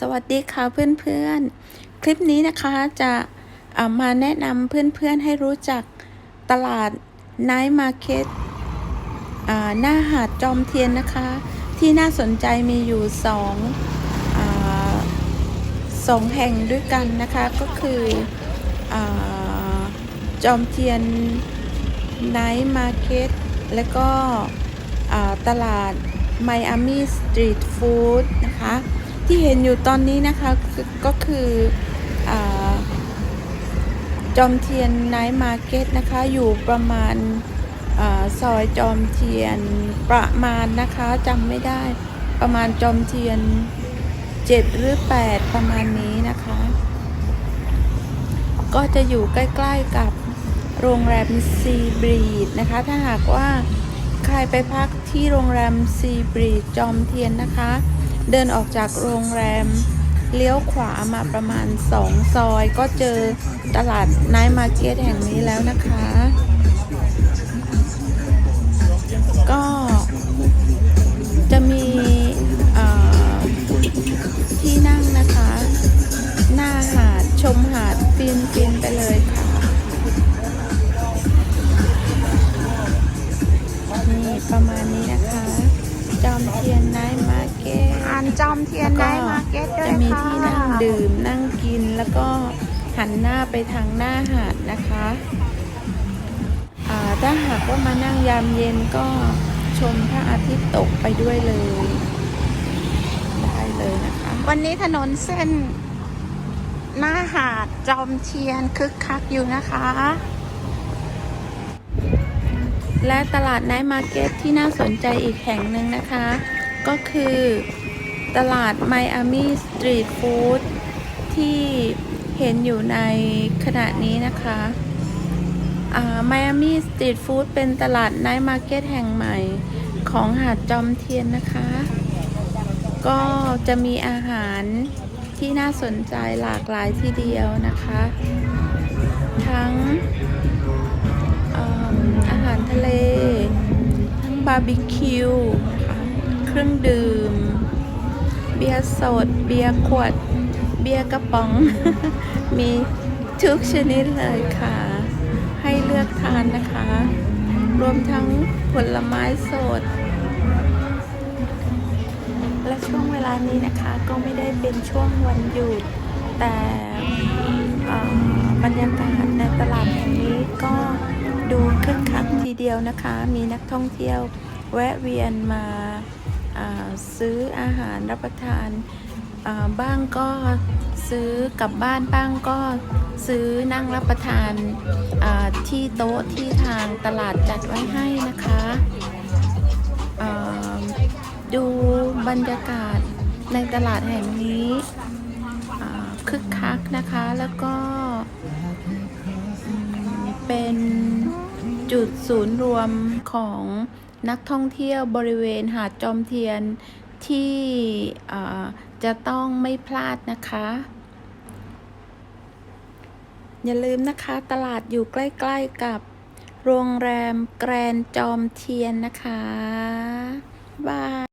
สวัสดีค่ะเพื่อนๆ คลิปนี้นะคะจะามาแนะนำเพื่อนๆให้รู้จักตลาด Night Market อ่าหน้าหาดจอมเทียนนะคะ ที่น่าสนใจมีอยู่สองอสองแห่งด้วยกันนะคะ ก็คืออจอมเทียน Night Market และก็ตลาด Miami Street Food นะคะ ที่เห็นอยู่ตอนนี้นะคะก็คืออจอมเทียนไนท์มาร์เก็ตนะคะอยู่ประมาณอซอยจอมเทียนประมาณนะคะจำไม่ได้ประมาณจอมเทียน7หรือ8ประมาณนี้นะคะ ก็จะอยู่ใกล้ๆกับโรงแรมซีบรีดนะคะ ถ้าหากว่าใครไปพักที่โรงแรมซีบรีดจอมเทียนนะคะ เดินออกจากโรงแรม เลี้ยวขวามาประมาณ 2 ซอย ก็เจอตลาดไนท์มาร์เก็ตแห่งนี้แล้วนะคะ ก็จะมีที่นั่งนะคะ หน้าหาดชมหาดฟินฟินไปเลยค่ะนี่ประมาณ จอมเทียนได้มาร์เก็ตด้วยจะมีค่ะที่นั่งดื่มนั่งกินแล้วก็หันหน้าไปทางหน้าหาดนะคะอ่าถ้าหากว่ามานั่งยามเย็นก็ชมพระอาทิตย์ตกไปด้วยเลย ได้เลยนะคะ วันนี้ถนนเส้น หน้าหาดจอมเทียนคึกคักอยู่นะคะ และตลาดไนท์มาร์เก็ตที่น่าสนใจอีกแห่งหนึ่งนะคะ ก็คือ ตลาดไมอามี่สตรีทฟู้ดที่เห็นอยู่ในขณะนี้นะคะไมอามี่สตรีทฟู้ดเป็นตลาดไนท์มาร์เก็ตแห่งใหม่ของหาดจอมเทียนนะคะ ก็จะมีอาหารที่น่าสนใจหลากหลายทีเดียวนะคะ ทั้งอาหารทะเล ทั้งบาร์บีคิวคะเครื่องดื่ม เบียร์สด เบียร์ขวด เบียร์กระป๋อง มีทุกชนิดเลยค่ะ ให้เลือกทานนะคะ รวมทั้งผลไม้สด และช่วงเวลานี้นะคะก็ไม่ได้เป็นช่วงวันหยุด แต่บรรยากาศในตลาดแห่งนี้ก็ดูคึกคักทีเดียวนะคะ มีนักท่องเที่ยวแวะเวียนมา ซื้ออาหารรับประทานบ้างก็ซื้อกลับบ้านบ้างก็ซื้อนั่งรับประทานที่โต๊ะที่ทางตลาดจัดไว้ให้นะคะดูบรรยากาศในตลาดแห่งนี้คึกคักนะคะแล้วก็เป็นจุดศูนย์รวมของ นักท่องเที่ยวบริเวณหาดจอมเทียนที่อ่าจะต้องไม่พลาดนะคะ อย่าลืมนะคะตลาดอยู่ใกล้ ๆกับโรงแรมแกรนจอมเทียนนะคะบาย